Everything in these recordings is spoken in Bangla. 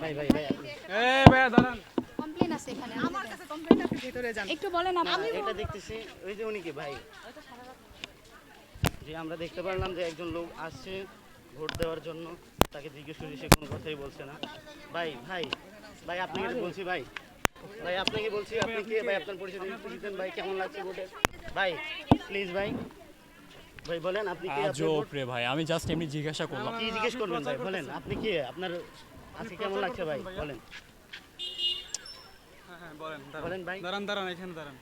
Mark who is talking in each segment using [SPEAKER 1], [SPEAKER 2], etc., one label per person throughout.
[SPEAKER 1] ভাই ভাই ভাই।
[SPEAKER 2] এই ভাইয়া দাঁড়ান।
[SPEAKER 3] কমপ্লেন আছে এখানে।
[SPEAKER 4] আমার কাছে কমপ্লেন আপনি ভেতরে যান।
[SPEAKER 3] একটু বলেন আপনি।
[SPEAKER 1] এটা দেখতেছি ওই যে উনি কি ভাই? যে আমরা দেখতে পারলাম যে একজন লোক আসছে ভোট দেওয়ার জন্য তাকে জিজ্ঞেস করি সে কোনো কথাই বলছে না। ভাই ভাই ভাই আপনাকে বলছি ভাই? ভাই আপনাকে বলছি আপনি কে ভাই আপনার পরিচয় দিতেন ভাই কেমন লাগছে ভোটে? ভাই প্লিজ ভাই। ভাই বলেন আপনি কে
[SPEAKER 5] আজব রে ভাই আমি জাস্ট এমনি জিজ্ঞাসা করলাম।
[SPEAKER 1] কি জিজ্ঞেস করবেন ভাই বলেন আপনি কে? আপনার আজকে কেমন লাগছে ভাই? বলেন।
[SPEAKER 2] হ্যাঁ হ্যাঁ বলেন
[SPEAKER 1] বলেন ভাই।
[SPEAKER 2] দাঁড়ান দাঁড়ান এখানে দাঁড়ান।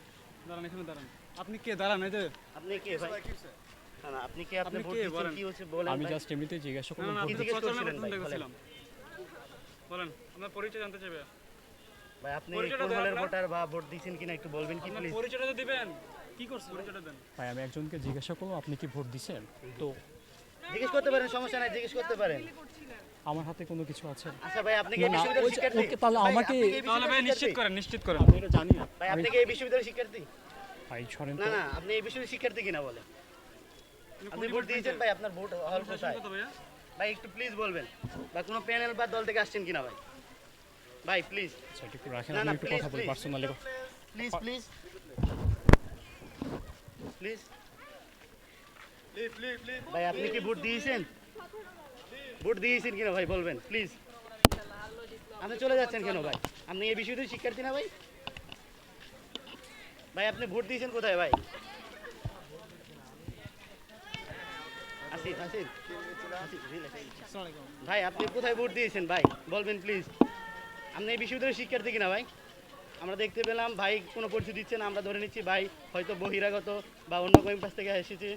[SPEAKER 2] দাঁড়ান এখানে দাঁড়ান। আপনি কে? দাঁড়ান এই যে।
[SPEAKER 1] আপনি কে ভাই? না, না, আপনি কে? আপনি
[SPEAKER 2] আপনি
[SPEAKER 1] ভোট দিচ্ছেন কি হচ্ছে বলেন
[SPEAKER 5] আমি জাস্ট এমনিতে জিজ্ঞাসা করলাম ভোট
[SPEAKER 2] আপনি তো
[SPEAKER 1] জিজ্ঞেস
[SPEAKER 2] প্রচারণা
[SPEAKER 1] করছিলেন
[SPEAKER 2] করতে
[SPEAKER 1] ভাই, বলেন।
[SPEAKER 2] আপনার পরিচয় জানতে চাইবে।
[SPEAKER 1] ভাই আপনি কোন
[SPEAKER 2] দেন
[SPEAKER 1] ভোটার বা ভোট দিয়েছেন কিনা একটু বলবেন কি প্লিজ
[SPEAKER 2] পরিচয়টা দিবেন। কি করছেন? পরিচয়টা দেন।
[SPEAKER 5] ভাই আমি একজনকে জিজ্ঞাসা করলাম আপনি কি ভোট দিছেন তো
[SPEAKER 1] জিজ্ঞেস করতে পারেন সমস্যা নাই জিজ্ঞেস করতে পারেন।
[SPEAKER 5] আমার হাতে কোনো কিছু আছে।
[SPEAKER 1] আচ্ছা ভাই আপনি কি বিশ্ববিদ্যালয়ের শিক্ষার্থী?
[SPEAKER 5] ওকে, তাহলে আমাকে-
[SPEAKER 2] তাহলে ভাই নিশ্চিত করেন নিশ্চিত করেন।
[SPEAKER 5] আমি এটা জানি না।
[SPEAKER 1] ভাই আপনি কি এই বিশ্ববিদ্যালয়ের শিক্ষার্থী?
[SPEAKER 5] ভাই ছড়েন
[SPEAKER 1] না না আপনি এই বিশ্ববিদ্যালয়ের শিক্ষার্থী কিনা বলেন? আপনি ভোট দিয়েছেন ভাই আপনার ভোট হল কোথায় ভাই একটু প্লিজ বলবেন বা কোনো প্যানেল বা দল থেকে আসছেন কিনা ভাই? ভাই প্লিজ
[SPEAKER 5] আচ্ছা, একটু রাখেন আমি একটু কথা বলি পার্সোনালি
[SPEAKER 1] প্লিজ প্লিজ প্লিজ ভাই আপনি কি ভোট দিয়েছেন? ভোট দিয়েছেন কিনা ভাই, বলবেন প্লিজ আপনি চলে যাচ্ছেন কেন ভাই? আপনি এই শিক্ষার্থী না ভাই? ভাই, আপনি ভোট দিয়েছেন কোথায় ভাই? ভাই, আপনি কোথায় ভোট দিয়েছেন ভাই? বলবেন প্লিজ আপনি এই বিশ্ববিদ্যালয়ের শিক্ষার্থী কিনা ভাই? আমরা দেখতে পেলাম, ভাই কোনো পরিচয় দিচ্ছে না, আমরা ধরে নিচ্ছি ভাই হয়তো বহিরাগত বা অন্য ক্যাম্পাস থেকে এসেছে।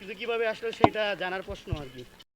[SPEAKER 1] কিন্তু কীভাবে আসলো সেটা জানার প্রশ্ন আর কি।